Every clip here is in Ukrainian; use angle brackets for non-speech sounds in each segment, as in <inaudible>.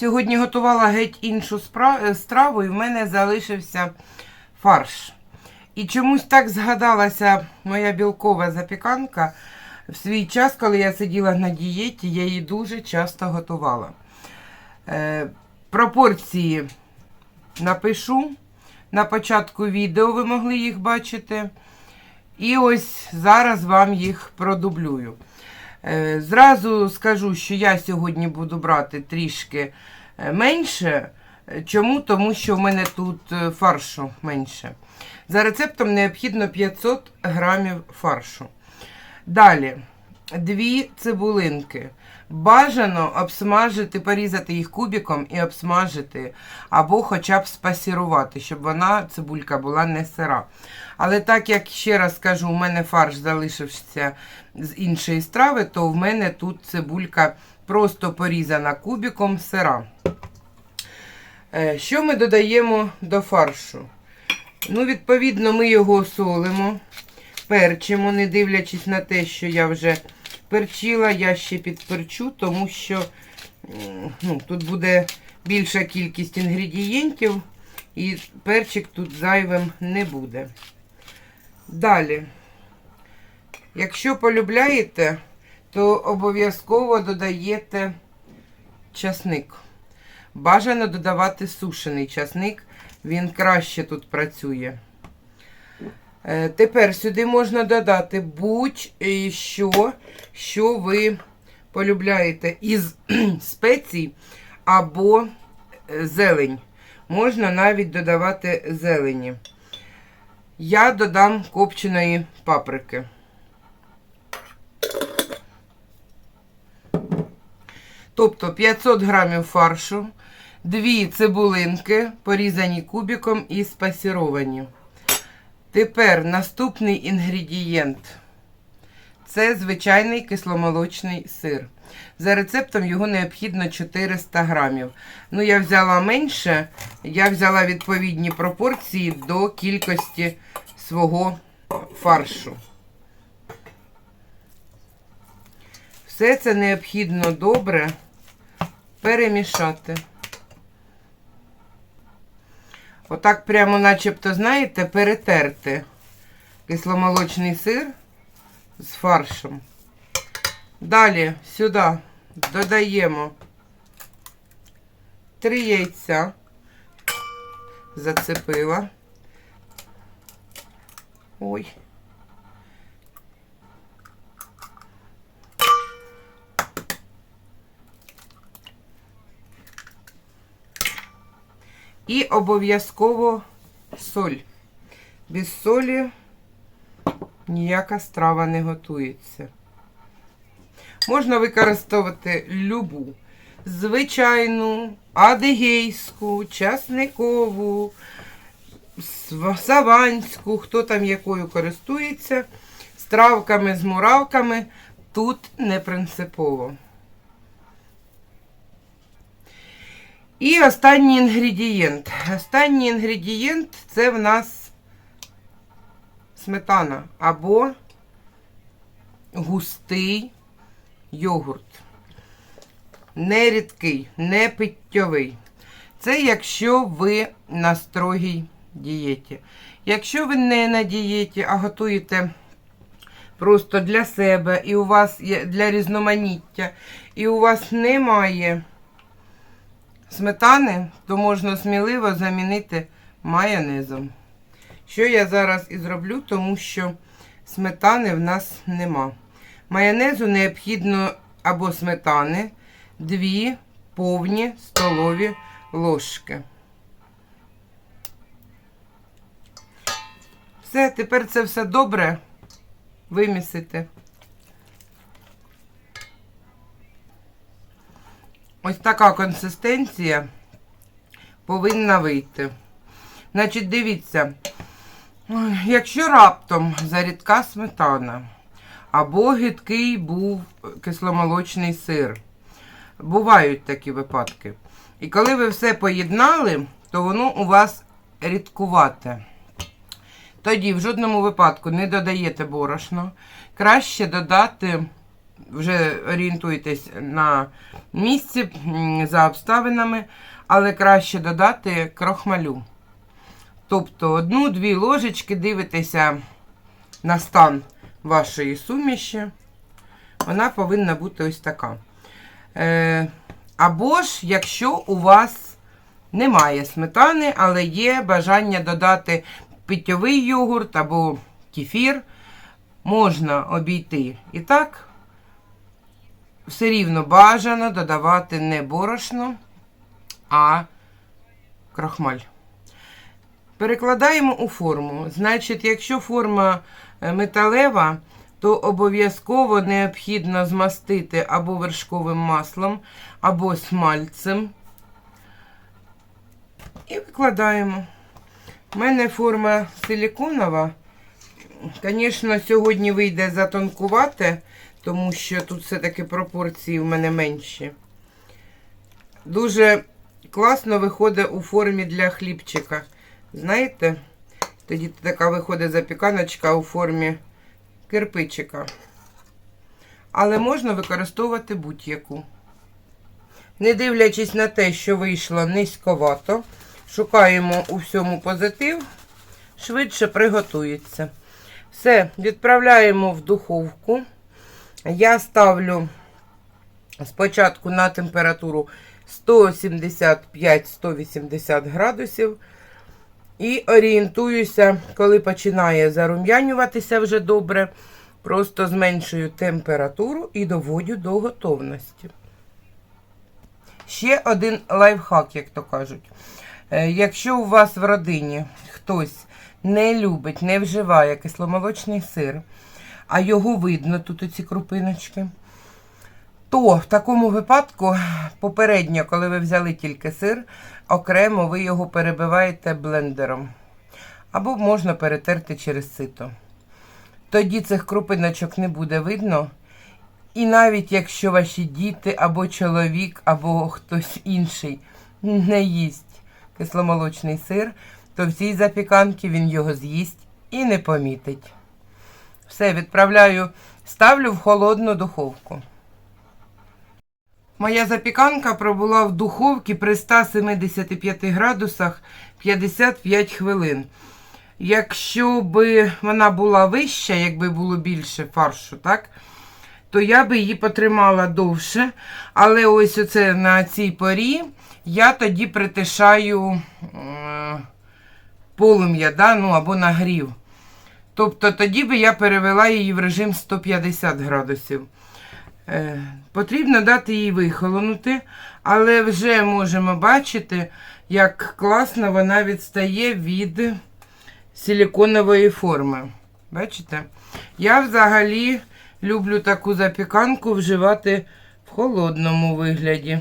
Сьогодні готувала геть іншу е, страву, і в мене залишився фарш. І чомусь так згадалася моя білкова запіканка. В свій час, коли я сиділа на дієті, я її дуже часто готувала. Е, пропорції напишу. На початку відео ви могли їх бачити. І ось зараз вам їх продублюю. Е, Зразу скажу, що я сьогодні буду брати трішки е, менше. Е, Чому? Тому що в мене тут фаршу менше. За рецептом необхідно 500 грамів фаршу. Далі дві цибулинки. Бажано обсмажити, порізати їх кубиком і обсмажити, або хоча б спасірувати, щоб вона, цибулька, була не сира. Але так як ще раз кажу, у мене фарш залишився з іншої страви, то в мене тут цибулька просто порізана кубиком сира. Е, Що ми додаємо до фаршу? Ну, відповідно, ми його солимо, перчимо, не дивлячись на те, що я вже перчила, я ще підперчу, тому що ну, тут буде більша кількість інгредієнтів, і перчик тут зайвим не буде. Далі, якщо полюбляєте, то обов'язково додаєте часник. Бажано додавати сушений часник, він краще тут працює. Е, Тепер сюди можна додати будь-що, що ви полюбляєте із <clears throat> спецій або е, зелень. Можна навіть додавати зелені. Я додам копченої паприки. Тобто 500 грамів фаршу, дві цибулинки, порізані кубиком і спасіровані. Тепер наступний інгредієнт. Це звичайний кисломолочний сир. За рецептом його необхідно 400 грамів. Ну, я взяла менше, я взяла відповідні пропорції до кількості свого фаршу. Все це необхідно добре перемішати. Отак прямо начебто, знаєте, перетерти кисломолочний сир з фаршем. Далі сюди додаємо 3 яйця, зацепила. Ой. І обов'язково соль. Без солі ніяка страва не готується. Можна використовувати любу звичайну, адигейську, часникову, саванську, хто там якою користується, з травками, з муравками. Тут не принципово. І останній інгредієнт. Останній інгредієнт це в нас сметана або густий йогурт. Не рідкий, не питтєвий. Це якщо ви на строгій дієті. Якщо ви не на дієті, а готуєте просто для себе, і у вас є для різноманіття, і у вас немає сметани, то можна сміливо замінити майонезом. Що я зараз і зроблю, тому що сметани в нас нема. Майонезу необхідно або сметани, дві повні столові ложки. Все, тепер це все добре вимісити. Ось така консистенція повинна вийти. Значить, дивіться, якщо раптом зарідка сметана або гидкий був кисломолочний сир, бувають такі випадки. І коли ви все поєднали, то воно у вас рідкувате. Тоді в жодному випадку не додаєте борошно. Краще додати вже орієнтуйтесь на місці за обставинами, але краще додати крохмалю. Тобто одну-дві ложечки дивитеся на стан вашої суміші. Вона повинна бути ось така. Е, або ж, якщо у вас немає сметани, але є бажання додати питьовий йогурт або кефір, можна обійти. І так, все рівно бажано додавати не борошно, а крахмаль. Перекладаємо у форму. Значить, якщо форма е, металева, то обов'язково необхідно змастити або вершковим маслом, або смальцем. І викладаємо. У мене форма силіконова. Звісно, сьогодні вийде затонкувати, тому що тут все-таки пропорції в мене менші. Дуже класно виходить у формі для хлібчика. Знаєте, тоді така виходить запіканочка у формі кирпичика. Але можна використовувати будь-яку. Не дивлячись на те, що вийшло низьковато, шукаємо у всьому позитив, швидше приготується. Все, відправляємо в духовку. Я ставлю спочатку на температуру 175-180 градусів. І орієнтуюся, коли починає зарум'янюватися вже добре, просто зменшую температуру і доводю до готовності. Ще один лайфхак, як то кажуть. Е, Якщо у вас в родині хтось не любить, не вживає кисломолочний сир, а його видно тут оці крупиночки, то в такому випадку, попередньо, коли ви взяли тільки сир, окремо ви його перебиваєте блендером. Або можна перетерти через сито. Тоді цих крупиночок не буде видно. І навіть якщо ваші діти, або чоловік, або хтось інший не їсть кисломолочний сир, то в цій запіканці він його з'їсть і не помітить. Все, відправляю, ставлю в холодну духовку. Моя запіканка пробула в духовці при 175 градусах 55 хвилин. Якщо б вона була вища, якби було більше фаршу, так? то я би її потримала довше. Але ось оце на цій порі я тоді притишаю е, полум'я, да? ну, або нагрів. Тобто тоді би я перевела її в режим 150 градусів. Е, Потрібно дати їй вихолонути, але вже можемо бачити, як класно вона відстає від силіконової форми. Бачите? Я взагалі люблю таку запіканку вживати в холодному вигляді.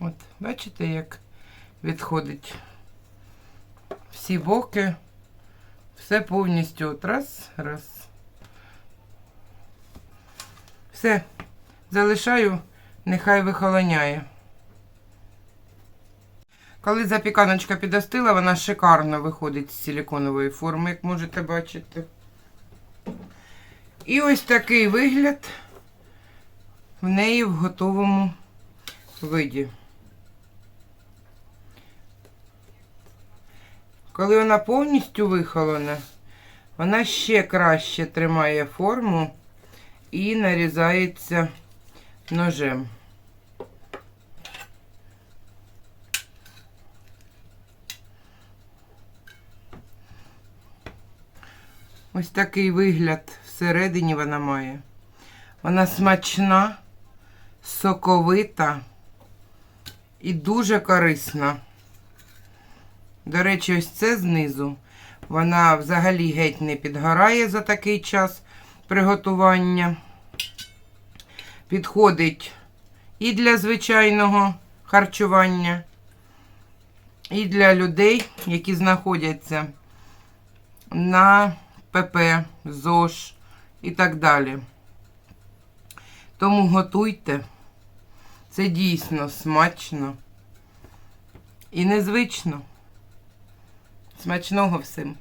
От, бачите, як відходить всі боки, все повністю от раз, раз. Все, залишаю, нехай вихолоняє. Коли запіканочка підостила, вона шикарно виходить з силіконової форми, як можете бачити. І ось такий вигляд в неї в готовому виді. Коли вона повністю вихолона, вона ще краще тримає форму і нарізається ножем. Ось такий вигляд всередині вона має. Вона смачна, соковита і дуже корисна. До речі, ось це знизу. Вона взагалі геть не підгорає за такий час приготування. Підходить і для звичайного харчування, і для людей, які знаходяться на ПП, ЗОЖ і так далі. Тому готуйте. Це дійсно смачно і незвично. Смачного всім!